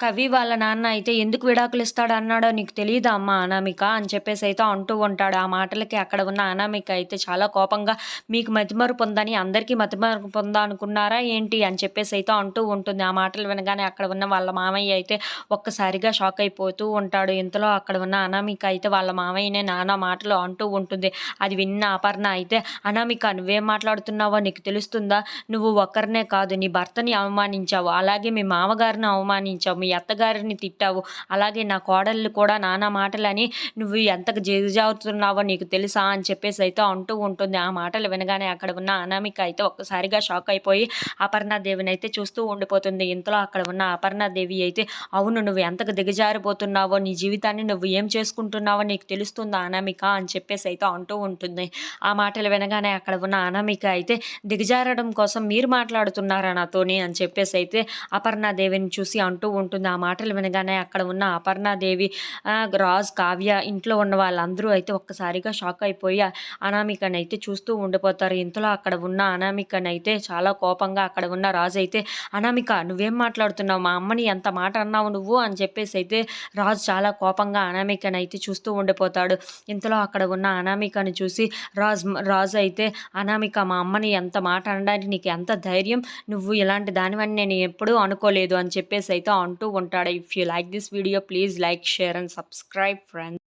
కవి వాళ్ళ నాన్న అయితే ఎందుకు విడాకులు ఇస్తాడు అన్నాడో నీకు తెలియదా అమ్మ అనామిక అని చెప్పేసి అయితే అంటూ ఉంటాడు. ఆ మాటలకి అక్కడ ఉన్న అనామిక అయితే చాలా కోపంగా మీకు మతిమరుపు ఉందని అందరికీ మతిమరుపు పొందా అనుకున్నారా ఏంటి? అని చెప్పేసి అయితే అంటూ ఉంటుంది. ఆ మాటలు వినగానే అక్కడ ఉన్న వాళ్ళ మామయ్య అయితే ఒక్కసారిగా షాక్ అయిపోతూ ఉంటాడు. ఇంతలో అక్కడ ఉన్న అనామిక అయితే వాళ్ళ మామయ్యనే నానా మాటలు అంటూ ఉంటుంది. అది విన్న అపర్ణ అయితే అనామిక నువ్వేం మాట్లాడుతున్నావో నీకు తెలుస్తుందా? నువ్వు ఒక్కరినే కాదు నీ భర్తని అవమానించావు. అలాగే మీ మామగారిని అవమానించావు. మీ అత్తగారిని తిట్టావు. అలాగే నా కోడళ్ళు కూడా నానా మాటలని నువ్వు ఎంతకు జిగుజావుతున్నావో నీకు తెలుసా? అని చెప్పేసి అయితే అంటూ ఉంటుంది. ఆ మాటలు వినగానే అక్కడ ఉన్న అనామిక అయితే ఒక్కసారిగా షాక్ అయిపోయి అపర్ణాదేవిని అయితే చూస్తూ ఉండిపోతుంది. ఇంతలో అక్కడ ఉన్న అపర్ణాదేవి అయితే అవును నువ్వు ఎంతకు దిగజారిపోతున్నావో నీ జీవితాన్ని నువ్వు ఏం చేసుకుంటున్నావో నీకు తెలుస్తుందా అనామిక? అని చెప్పేసి అయితే అంటూ ఉంటుంది. ఆ మాటలు వినగానే అక్కడ ఉన్న అనామిక అయితే దిగజారడం కోసం మీరు మాట్లాడుతున్నారా నాతోని? అని చెప్పేసి అయితే అపర్ణాదేవిని చూసి అంటూ ఉంటుంది ఆ మాటలు వినగానే అక్కడ ఉన్న అపర్ణాదేవి రాజ్ కావ్య ఇంట్లో ఉన్న వాళ్ళందరూ అయితే ఒక్కసారిగా షాక్ అయిపోయి అనామికను అయితే చూస్తూ ఉండిపోతారు. ఇంతలో అక్కడ ఉన్న అనామికను అయితే చాలా కోపంగా అక్కడ ఉన్న రాజు అయితే అనామిక నువ్వేం మాట్లాడుతున్నావు? మా అమ్మని ఎంత మాట అన్నావు నువ్వు? అని చెప్పేసి అయితే రాజు చాలా కోపంగా అనామికను అయితే చూస్తూ ఉండిపోతాడు. ఇంతలో అక్కడ ఉన్న అనామికని చూసి రాజ్ రాజు అయితే అనామిక మా అమ్మని ఎంత మాట అనడానికి నీకు ఎంత ధైర్యం? నువ్వు ఇలాంటి దానివని నేను ఎప్పుడూ అనుకోలేదు అని చెప్పేసి అయితే అంటూ ఉంటాడు. If you like this video please like share and subscribe friends